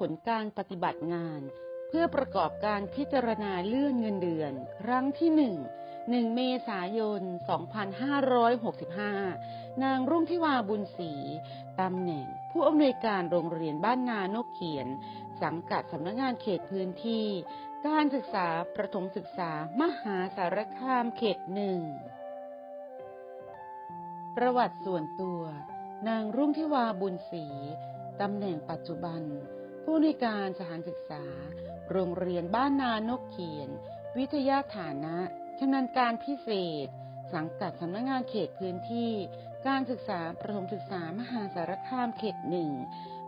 ผลการปฏิบัติงาน เพื่อประกอบการพิจารณาเลื่อนเงินเดือน ครั้งที่1 1เมษายน 2565 นางรุ่งทิวาบุญศรีตำแหน่ง ผู้อำนวยการโรงเรียนบ้านนานกเขียน สังกัดสำนักงานเขตพื้นที่ การศึกษาประถมศึกษามหาสารคามเขตหนึ่ง ประวัติส่วนตัว นางรุ่งทิวาบุญศรีตำแหน่งปัจจุบัน ผู้ในการสถานศึกษา โรงเรียนบ้านนานกเขียน วิทยาฐานะชำนาญการพิเศษ สังกัดสำนักงานเขตพื้นที่ การศึกษาประถมศึกษามหาสารคามเขตหนึ่ง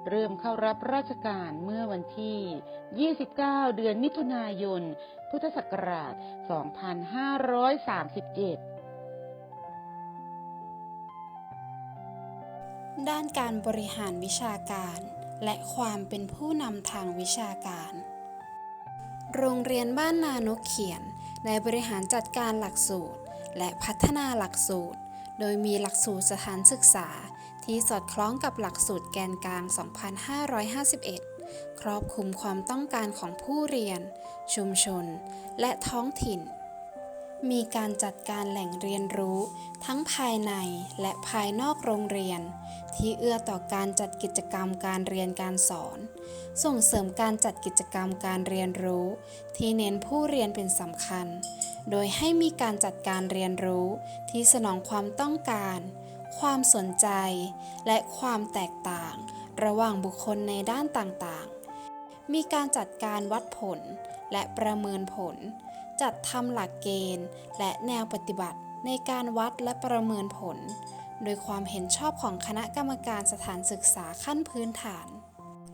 เริ่มเข้ารับราชการเมื่อวันที่ 29 เดือนมิถุนายน พุทธศักราช 2537ด้านการบริหารวิชาการ และความเป็นผู้นำทางวิชาการ โรงเรียนบ้านนานกเขียนได้บริหารจัดการหลักสูตร และพัฒนาหลักสูตร โดยมีหลักสูตรสถานศึกษา ที่สอดคล้องกับหลักสูตรแกนกลาง 2551 ครอบคลุมความต้องการของผู้เรียน ชุมชน และท้องถิ่น มีการจัดการแหล่งเรียนรู้ ทั้งภายในและภายนอกโรงเรียน ที่เอื้อต่อการจัดกิจกรรมการเรียนการสอน ส่งเสริมการจัดกิจกรรมการเรียนรู้ ที่เน้นผู้เรียนเป็นสำคัญ โดยให้มีการจัดการเรียนรู้ ที่สนองความต้องการ ความสนใจ และความแตกต่าง ระหว่างบุคคลในด้านต่างๆ มีการจัดการวัดผลและประเมินผล จัดทำหลักเกณฑ์ และแนวปฏิบัติในการวัดและประเมินผล โดยความเห็นชอบของคณะกรรมการสถานศึกษาขั้นพื้นฐาน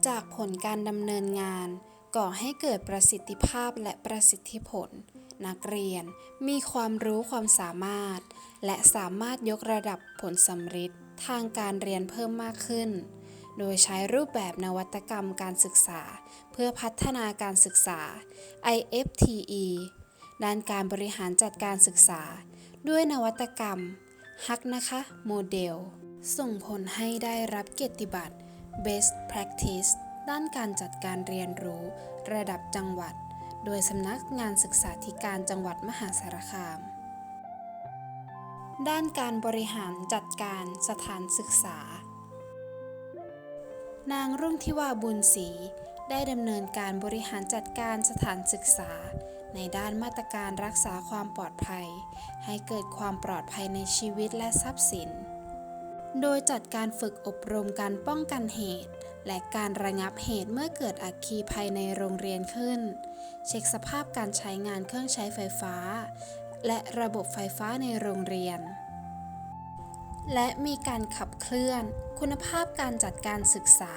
จากผลการดำเนินงาน ก่อให้เกิดประสิทธิภาพและประสิทธิผล นักเรียนมีความรู้ความสามารถ และสามารถยกระดับผลสำฤทธิ์ทางการเรียนเพิ่มมากขึ้น โดยใช้รูปแบบนวัตกรรมการศึกษา เพื่อพัฒนาการศึกษา IFTE ด้านการบริหารจัดการศึกษา ด้วยนวัตกรรม ฮักนะคะโมเดล ส่งผลให้ได้รับเกียรติบัตร Best Practice ด้านการจัดการเรียนรู้ ระดับจังหวัด โดยสำนักงานศึกษาธิการจังหวัดมหาสารคาม ด้านการบริหารจัดการสถานศึกษา นางรุ่งทิวาบุญศรีได้ดำเนินการบริหารจัดการสถานศึกษา ในด้านมาตรการรักษาความปลอดภัย ให้เกิดความปลอดภัยในชีวิตและทรัพย์สิน โดยจัดการฝึกอบรมการป้องกันเหตุ และการระงับเหตุเมื่อเกิดอัคคีภัยในโรงเรียนขึ้น เช็คสภาพการใช้งานเครื่องใช้ไฟฟ้า และระบบไฟฟ้าในโรงเรียน และมีการขับเคลื่อน คุณภาพการจัดการศึกษา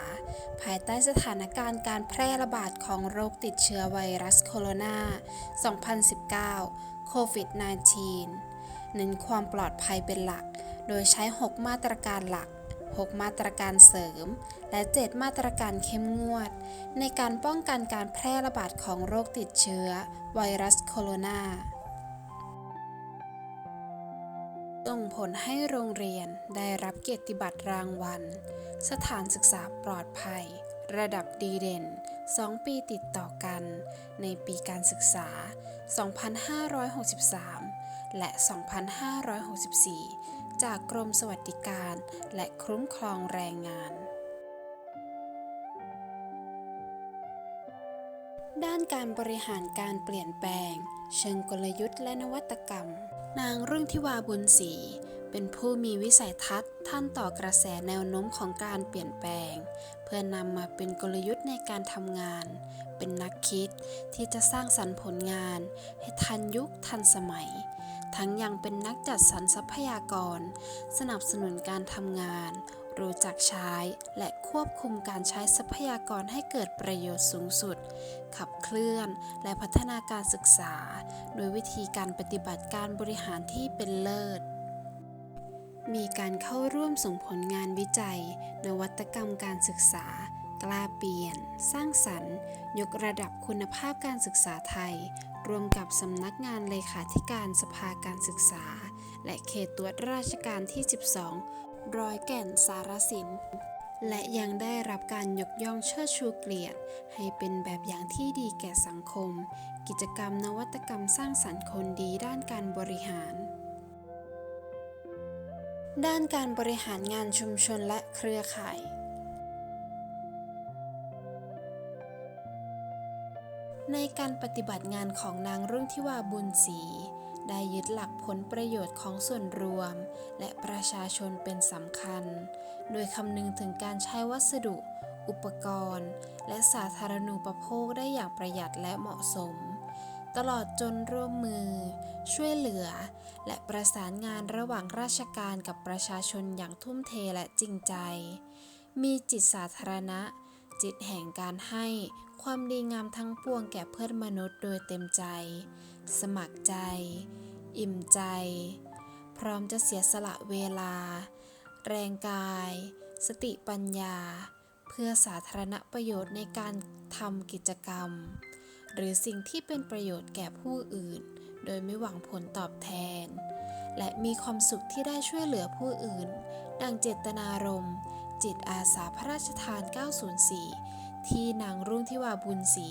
ภายใต้สถานการณ์การแพร่ระบาดของโรคติดเชื้อไวรัสโคโรนา 2019 โควิด -19 เน้นความปลอดภัยเป็นหลัก โดยใช้ 6 มาตรการหลัก 6 มาตรการเสริม และ 7 มาตรการเข้มงวด ในการป้องกันการแพร่ระบาดของโรคติดเชื้อไวรัสโคโรนา ลให้โรงเรียนได้รับเกียรติบัตรรางวัล สถานศึกษาปลอดภัย ระดับดีเด่น 2 ปีติดต่อกัน ในปีการศึกษา 2563 และ 2564 จากกรมสวัสดิการและคุ้มครองแรงงานด้านการบริหารการเปลี่ยนแปลง เชิงกลยุทธ์และนวัตกรรม นางรุ่งทิวาบุญศรีเป็นผู้มีวิสัยทัศน์ท่านต่อกระแสแนวโน้มของการเปลี่ยนแปลง เพื่อนำมาเป็นกลยุทธ์ในการทำงาน เป็นนักคิดที่จะสร้างสรรค์ผลงาน ให้ทันยุคทันสมัย ทั้งยังเป็นนักจัดสรรทรัพยากร สนับสนุนการทำงาน รู้จักใช้ และควบคุมการใช้ทรัพยากรให้เกิดประโยชน์สูงสุด ขับเคลื่อนและพัฒนาการศึกษา โดยวิธีการปฏิบัติการบริหารที่เป็นเลิศ มีการเข้าร่วมส่งผลงานวิจัย นวัตกรรมการศึกษา กล้าเปลี่ยน สร้างสรรค์ ยกระดับคุณภาพการศึกษาไทยรวมกับสำนักงานเลขาธิการสภาการศึกษา และเขตตรวจราชการที่ 12 รอยแก่นสารสิน และยังได้รับการยกย่องเชิดชูเกียรติ ให้เป็นแบบอย่างที่ดีแก่สังคม กิจกรรมนวัตกรรมสร้างสรรค์คนดีด้านการบริหาร ด้านการบริหารงานชุมชนและเครือข่ายในการปฏิบัติงานของนางรุ่งทิวาบุญศรี ได้ยึดหลักผลประโยชน์ของส่วนรวม และประชาชนเป็นสำคัญ โดยคำนึงถึงการใช้วัสดุ อุปกรณ์ และสาธารณูปโภคได้อย่างประหยัดและเหมาะสม ตลอดจนร่วมมือ ช่วยเหลือ และประสานงานระหว่างราชการกับประชาชนอย่างทุ่มเทและจริงใจ มีจิตสาธารณะ จิตแห่งการให้ความดีงามทั้งปวงแก่เพื่อนมนุษย์โดยเต็มใจ สมัครใจ อิ่มใจ พร้อมจะเสียสละเวลา แรงกาย สติปัญญา เพื่อสาธารณประโยชน์ในการทำกิจกรรม หรือสิ่งที่เป็นประโยชน์แก่ผู้อื่น โดยไม่หวังผลตอบแทน และมีความสุขที่ได้ช่วยเหลือผู้อื่น ดังเจตนารมณ์ จิตอาสาพระราชทาน 904 ที่นางรุ่งทิวาบุญศรี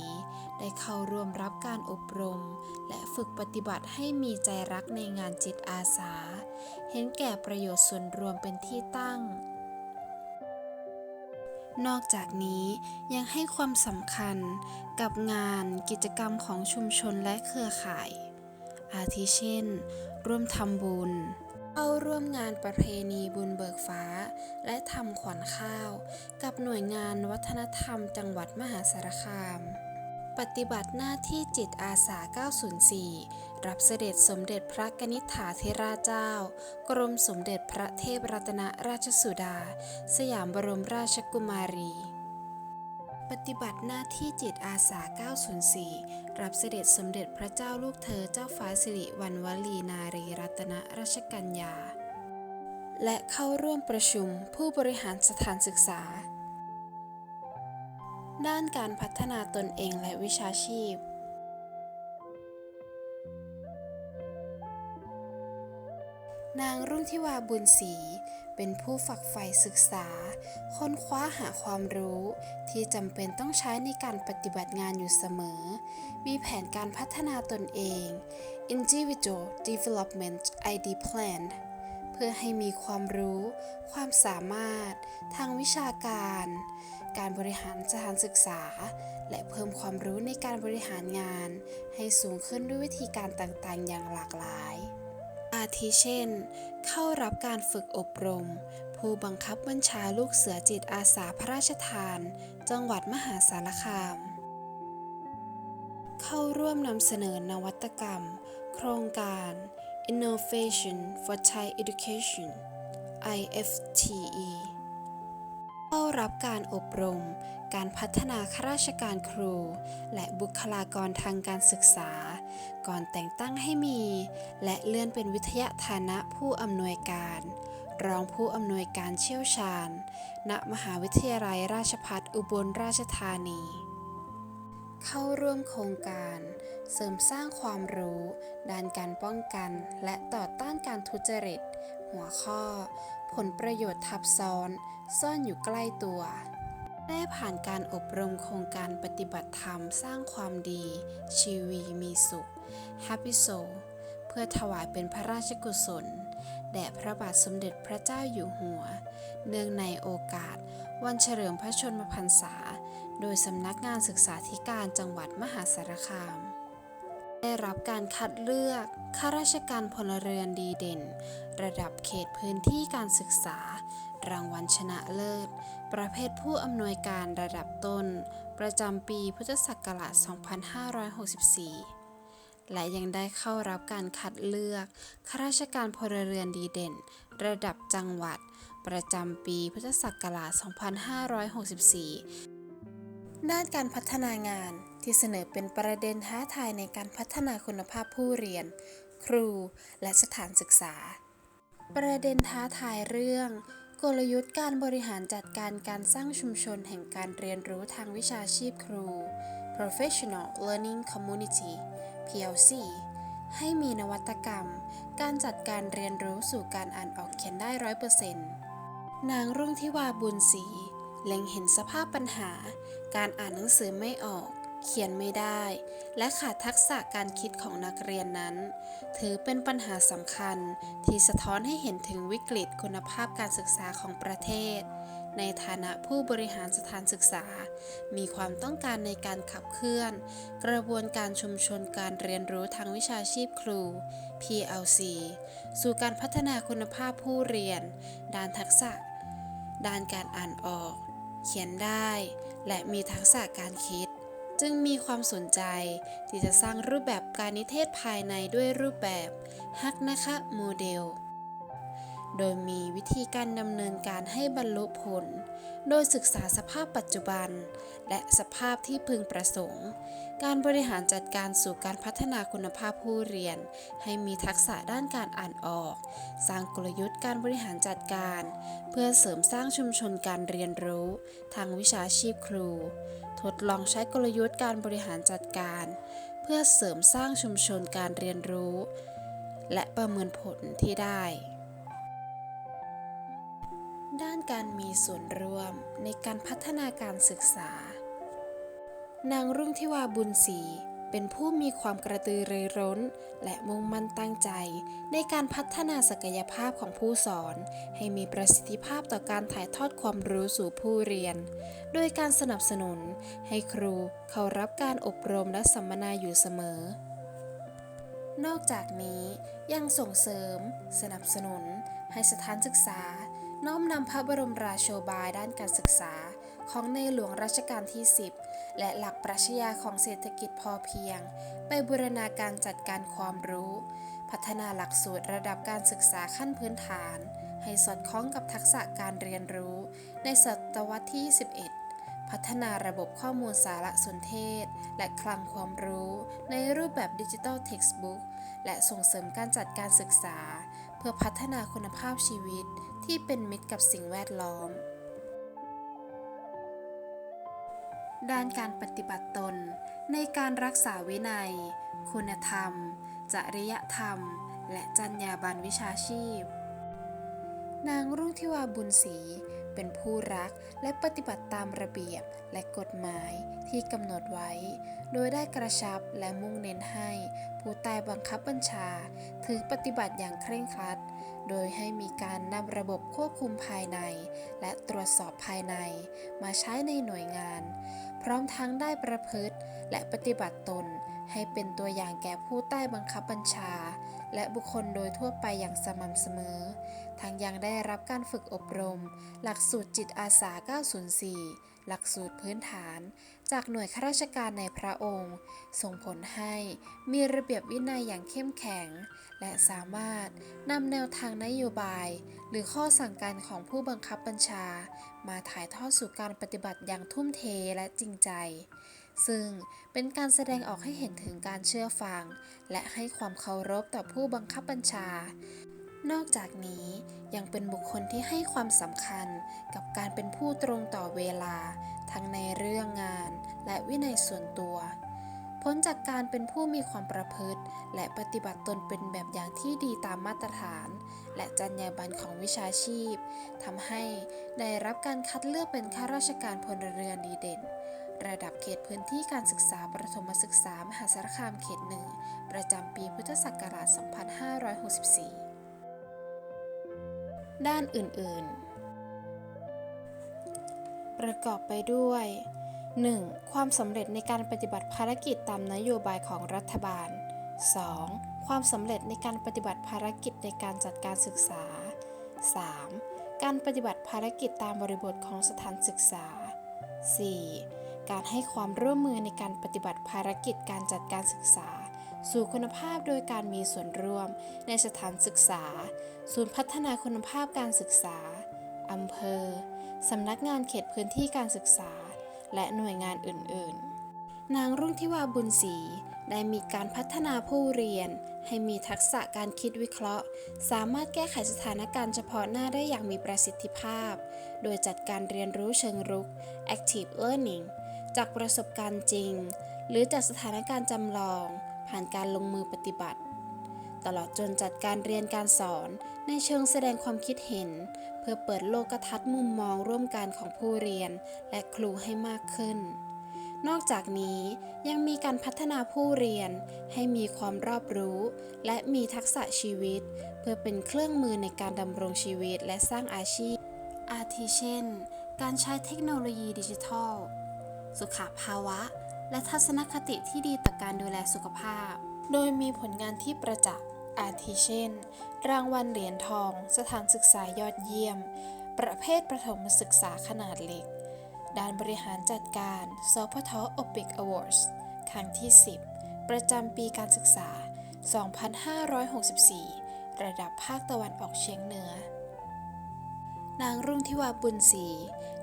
ได้เข้าร่วมรับการอบรม และฝึกปฏิบัติให้มีใจรักในงานจิตอาสา เห็นแก่ประโยชน์ส่วนรวมเป็นที่ตั้งนอกจากนี้ยังให้ความสำคัญกับงานกิจกรรมของชุมชนและเครือข่าย อาทิเช่น ร่วมทำบุญ เข้าร่วมงานประเพณีบุญเบิกฟ้า และทำขวัญข้าว กับหน่วยงานวัฒนธรรมจังหวัดมหาสารคาม ปฏิบัติหน้าที่จิตอาสา 904 รับเสด็จสมเด็จพระกนิษฐาธิราชเจ้า กรมสมเด็จพระเทพรัตนราชสุดา สยามบรมราชกุมารี ปฏิบัติหน้าที่จิตอาสา 904 รับเสด็จสมเด็จพระเจ้าลูกเธอเจ้าฟ้าสิริวัณวลีนารีรัตนราชกัญญา และเข้าร่วมประชุมผู้บริหารสถานศึกษา ด้านการพัฒนาตนเองและวิชาชีพนางรุ่งทิวาบุญศรี เป็นผู้ฝักใฝ่ศึกษา ค้นคว้าหาความรู้ที่จำเป็นต้องใช้ในการปฏิบัติงานอยู่เสมอ มีแผนการพัฒนาตนเอง Individual Development ID Plan เพื่อให้มีความรู้ ความสามารถ ทางวิชาการ การบริหารสถานศึกษา และเพิ่มความรู้ในการบริหารงาน ให้สูงขึ้นด้วยวิธีการต่างๆ อย่างหลากหลาย อาทิเช่น เข้ารับการฝึกอบรม ผู้บังคับบัญชาลูกเสือจิตอาสาพระราชทาน จังหวัดมหาสารคาม เข้าร่วมนำเสนอนวัตกรรม โครงการ Innovation for Thai Education IFTE เข้ารับการอบรม การพัฒนาข้าราชการครู และบุคลากรทางการศึกษา ก่อนแต่งตั้งให้มี และเลื่อนเป็นวิทยาฐานะผู้อำนวยการ รองผู้อำนวยการเชี่ยวชาญ ณ มหาวิทยาลัยราชภัฏอุบลราชธานี เข้าร่วมโครงการเสริมสร้างความรู้ ด้านการป้องกันและต่อต้านการทุจริต หัวข้อ ผลประโยชน์ทับซ้อน ซ่อนอยู่ใกล้ตัว ได้ผ่านการอบรมโครงการปฏิบัติธรรมสร้างความดี ชีวีมีสุข Happy Soul เพื่อถวายเป็นพระราชกุศล แด่พระบาทสมเด็จพระเจ้าอยู่หัว เนื่องในโอกาส วันเฉลิมพระชนมพรรษา โดยสำนักงานศึกษาธิการจังหวัดมหาสารคาม ได้รับการคัดเลือกข้าราชการพลเรือนดีเด่น ระดับเขตพื้นที่การศึกษา รางวัลชนะเลิศ ประเภทผู้อำนวยการระดับต้น ประจำปีพุทธศักราช 2564 และยังได้เข้ารับการคัดเลือกข้าราชการพลเรือนดีเด่น ระดับจังหวัด ประจำปีพุทธศักราช 2564 ด้านการพัฒนางานที่เสนอเป็นประเด็นท้าทายในการพัฒนาคุณภาพผู้เรียน ครูและสถานศึกษา ประเด็นท้าทายเรื่อง กลยุทธ์การบริหารจัดการการสร้างชุมชนแห่งการเรียนรู้ทางวิชาชีพครู Professional Learning Community PLC ให้มีนวัตกรรม การจัดการเรียนรู้สู่การอ่านออกเขียนได้ร้อยเปอร์เซ็นต์นางรุ่งทิวาบุญศรีเล็งเห็นสภาพปัญหา การอ่านหนังสือไม่ออก เขียนไม่ได้ และขาดทักษะการคิดของนักเรียนนั้น ถือเป็นปัญหาสำคัญที่สะท้อนให้เห็นถึงวิกฤตคุณภาพการศึกษาของประเทศ ในฐานะผู้บริหารสถานศึกษา มีความต้องการในการขับเคลื่อน กระบวนการชุมชนการเรียนรู้ทางวิชาชีพครู PLC สู่การพัฒนาคุณภาพผู้เรียน ด้านทักษะ ด้านการอ่านออก เขียนได้ และมีทักษะการคิด จึงมีความสนใจ ที่จะสร้างรูปแบบการนิเทศภายในด้วยรูปแบบฮักนะคะโมเดล โดยมีวิธีการดำเนินการให้บรรลุผล โดยศึกษาสภาพปัจจุบัน และสภาพที่พึงประสงค์ การบริหารจัดการสู่การพัฒนาคุณภาพผู้เรียน ให้มีทักษะด้านการอ่านออก สร้างกลยุทธ์การบริหารจัดการ เพื่อเสริมสร้างชุมชนการเรียนรู้ ทางวิชาชีพครู ทดลองใช้กลยุทธ์การบริหารจัดการ เพื่อเสริมสร้างชุมชนการเรียนรู้ และประเมินผลที่ได้ ด้านการมีส่วนร่วมในการพัฒนาการศึกษา นางรุ่งทิวาบุญศรี เป็นผู้มีความกระตือรือร้น และมุ่งมั่นตั้งใจ ในการพัฒนาศักยภาพของผู้สอน ให้มีประสิทธิภาพต่อการถ่ายทอดความรู้สู่ผู้เรียน โดยการสนับสนุน ให้ครูเข้ารับการอบรมและสัมมนาอยู่เสมอ นอกจากนี้ยังส่งเสริม สนับสนุน ให้สถานศึกษา น้อมนำพระบรมราโชบายด้านการศึกษา ของในหลวงรัชกาลที่ 10 และหลักปรัชญาของเศรษฐกิจพอเพียง ไปบูรณาการจัดการความรู้ พัฒนาหลักสูตรระดับการศึกษาขั้นพื้นฐาน ให้สอดคล้องกับทักษะการเรียนรู้ ในศตวรรษที่ 21พัฒนาระบบข้อมูลสารสนเทศ และคลังความรู้ในรูปแบบดิจิทัลเท็กซ์บุ๊กและส่งเสริมการจัดการศึกษา เพื่อพัฒนาคุณภาพชีวิตที่เป็นมิตรกับสิ่งแวดล้อม ด้านการปฏิบัติตน ในการรักษาวินัย คุณธรรม จริยธรรม และจรรยาบรรณวิชาชีพ นางรุ่งทิวาบุญศรีเป็นผู้รักและปฏิบัติตามระเบียบและกฎหมายที่กำหนดไว้ โดยได้กระชับและมุ่งเน้นให้ ผู้ใต้บังคับบัญชา ถือปฏิบัติอย่างเคร่งครัด โดยให้มีการนำระบบควบคุมภายใน และตรวจสอบภายใน มาใช้ในหน่วยงาน พร้อมทั้งได้ประพฤติและปฏิบัติตน ให้เป็นตัวอย่างแก่ผู้ใต้บังคับบัญชา และบุคคลโดยทั่วไปอย่างสม่ำเสมอ ทั้งยังได้รับการฝึกอบรม หลักสูตรจิตอาสา 904 หลักสูตรพื้นฐาน จากหน่วยข้าราชการในพระองค์ ส่งผลให้มีระเบียบวินัยอย่างเข้มแข็ง และสามารถนำแนวทางนโยบาย หรือข้อสั่งการของผู้บังคับบัญชา มาถ่ายทอดสู่การปฏิบัติอย่างทุ่มเทและจริงใจ ซึ่งเป็นการแสดงออกให้เห็นถึงการเชื่อฟัง และให้ความเคารพต่อผู้บังคับบัญชา นอกจากนี้ยังเป็นบุคคลที่ให้ความสำคัญกับการเป็นผู้ตรงต่อเวลา ทั้งในเรื่องงานและวินัยส่วนตัว พ้นจากการเป็นผู้มีความประพฤติ และปฏิบัติตนเป็นแบบอย่างที่ดีตามมาตรฐาน และจรรยาบรรณของวิชาชีพทำให้ได้รับการคัดเลือกเป็นข้าราชการพลเรือนดีเด่น ระดับเขตพื้นที่การศึกษาประถมศึกษามหาสารคามเขตหนึ่งประจำปีพุทธศักราช 2564 ด้านอื่นๆ ประกอบไปด้วย 1. ความสำเร็จในการปฏิบัติภารกิจตามนโยบายของรัฐบาล 2. ความสำเร็จในการปฏิบัติภารกิจในการจัดการศึกษา 3. การปฏิบัติภารกิจตามบริบทของสถานศึกษา 4. การให้ความร่วมมือในการปฏิบัติภารกิจการจัดการศึกษา สู่คุณภาพโดยการมีส่วนร่วม ในสถานศึกษา ศูนย์พัฒนาคุณภาพการศึกษาอำเภอ สำนักงานเขตพื้นที่การศึกษา และหน่วยงานอื่น ๆ นางรุ่งทิวาบุญศรีได้มีการพัฒนาผู้เรียน ให้มีทักษะการคิดวิเคราะห์ สามารถแก้ไขสถานการณ์เฉพาะหน้าได้อย่างมีประสิทธิภาพ โดยจัดการเรียนรู้เชิงรุก active learning จากประสบการณ์จริง หรือจากสถานการณ์จำลอง ผ่านการลงมือปฏิบัติ ตลอดจนจัดการเรียนการสอนในเชิงแสดงความคิดเห็น เพื่อเปิดโลกทัศน์มุมมองร่วมกันของผู้เรียนและครูให้มากขึ้น นอกจากนี้ยังมีการพัฒนาผู้เรียนให้มีความรอบรู้ และมีทักษะชีวิต เพื่อเป็นเครื่องมือในการดำรงชีวิตและสร้างอาชีพ อาทิเช่น การใช้เทคโนโลยีดิจิทัล สุขภาวะ และทัศนคติที่ดีต่อการดูแลสุขภาพ โดยมีผลงานที่ประจักษ์ อาทิเช่น รางวัลเหรียญทอง สถานศึกษายอดเยี่ยม ประเภทประถมศึกษาขนาดเล็ก ด้านบริหารจัดการ สพทโอปิกอวอร์ดครั้งที่ 10 ประจำปีการศึกษา 2564 ระดับภาคตะวันออกเฉียงเหนือ นางรุ่งทิวาบุญศรี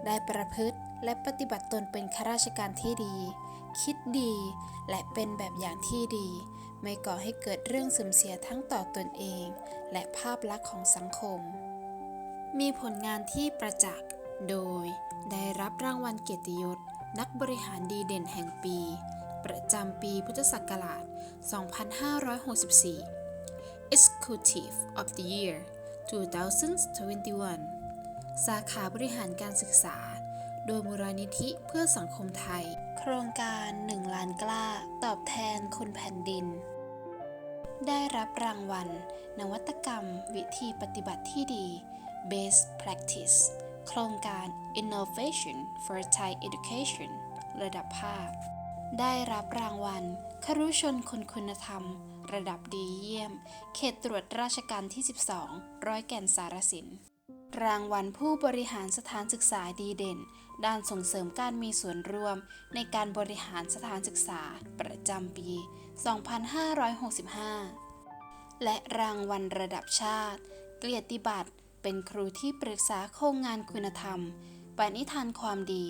ได้ประพฤติ และปฏิบัติตนเป็นข้าราชการที่ดี คิดดี และเป็นแบบอย่างที่ดี ไม่ก่อให้เกิดเรื่องเสื่อมเสียทั้งต่อตนเอง และภาพลักษณ์ของสังคม มีผลงานที่ประจักษ์ โดย ได้รับรางวัลเกียรติยศ นักบริหารดีเด่นแห่งปี ประจำปีพุทธศักราช 2564 Executive of the Year 2021 สาขาบริหารการศึกษา โดยมูลนิธิเพื่อสังคมไทย โครงการ1ล้านกล้า ตอบแทนคนแผ่นดิน ได้รับรางวัล นวัตกรรม วิธีปฏิบัติที่ดี Best Practice โครงการ Innovation for Thai Education ระดับภาค ได้รับรางวัลครุชนคนคุณธรรม ระดับดีเยี่ยม เขตตรวจราชการที่ 12 ร้อยแก่นสารสิน รางวัลผู้บริหารสถานศึกษาดีเด่น ด้านส่งเสริมการมีส่วนร่วมในการบริหารสถานศึกษาประจำปี 2565 และรางวัลระดับชาติ เกียรติบัตร เป็นครูที่ปรึกษาโครงงานคุณธรรมปณิธานความดี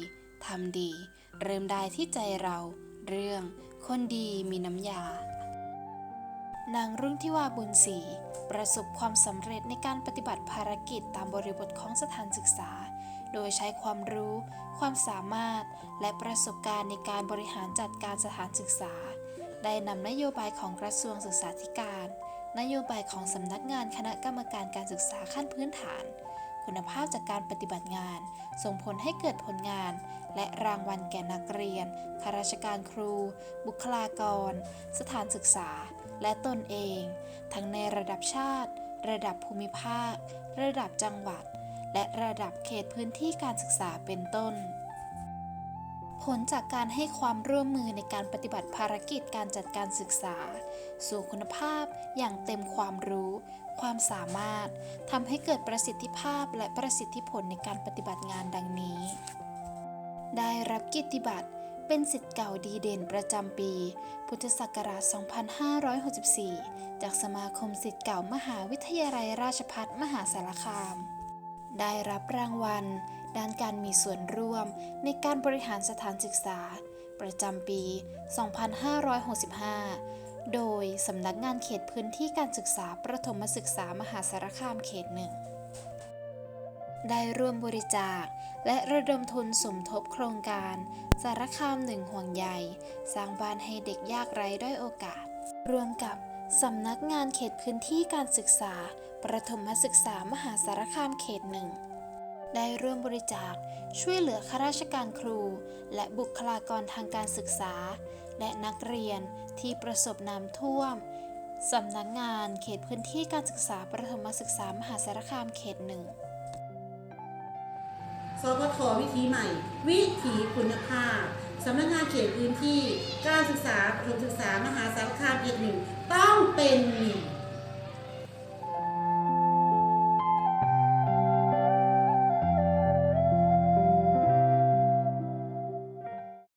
ทำดี เริ่มได้ที่ใจเรา เรื่อง คนดีมีน้ำยา นางรุ่งทิวาบุญศรีประสบความสำเร็จในการปฏิบัติภารกิจตามบริบทของสถานศึกษา โดยใช้ความรู้ ความสามารถ และประสบการณ์ในการบริหารจัดการสถานศึกษา ได้นำนโยบายของกระทรวงศึกษาธิการ นโยบายของสำนักงานคณะกรรมการการศึกษาขั้นพื้นฐาน คุณภาพจากการปฏิบัติงาน ส่งผลให้เกิดผลงาน และรางวัลแก่นักเรียนข้าราชการครู บุคลากร สถานศึกษา และตนเอง ทั้งในระดับชาติ ระดับภูมิภาค ระดับจังหวัด และระดับเขตพื้นที่การศึกษาเป็นต้น ผลจากการให้ความร่วมมือในการปฏิบัติภารกิจการจัดการศึกษา สู่คุณภาพอย่างเต็มความรู้ ความสามารถทำให้เกิดประสิทธิภาพและประสิทธิผลในการปฏิบัติงานดังนี้ ได้รับกียรติบัตรเป็นสิทธิ์เก่าดีเด่นประจำปี พุทธศักราช 2564 จากสมาคมสิทธิ์เก่ามหาวิทยาลัยราชภัฏมหาสารคาม ได้รับรางวัล ด้านการมีส่วนร่วมในการบริหารสถานศึกษา ประจำปี 2565 โดยสำนักงานเขตพื้นที่การศึกษาประถมศึกษามหาสารคามเขตหนึ่งได้ร่วมบริจาค และระดมทุนสมทบโครงการ สารคามหนึ่งห่วงใยสร้างบ้านให้เด็กยากไร้ด้อยโอกาส รวมกับ สำนักงานเขตพื้นที่การศึกษา ประถมศึกษามหาสารคามเขตหนึ่ง ได้ร่วมบริจาคช่วยเหลือข้าราชการครู และบุคลากรทางการศึกษา และนักเรียนที่ประสบน้ำท่วม สำนักงานเขตพื้นที่การศึกษาประถมศึกษามหาสารคามเขตหนึ่ง สพทวิธีใหม่ วิถีคุณภาพสำนักงานเขตพื้นที่การศึกษาประถมศึกษามหาสารคามเขตหนึ่งต้องเป็นหนึ่ง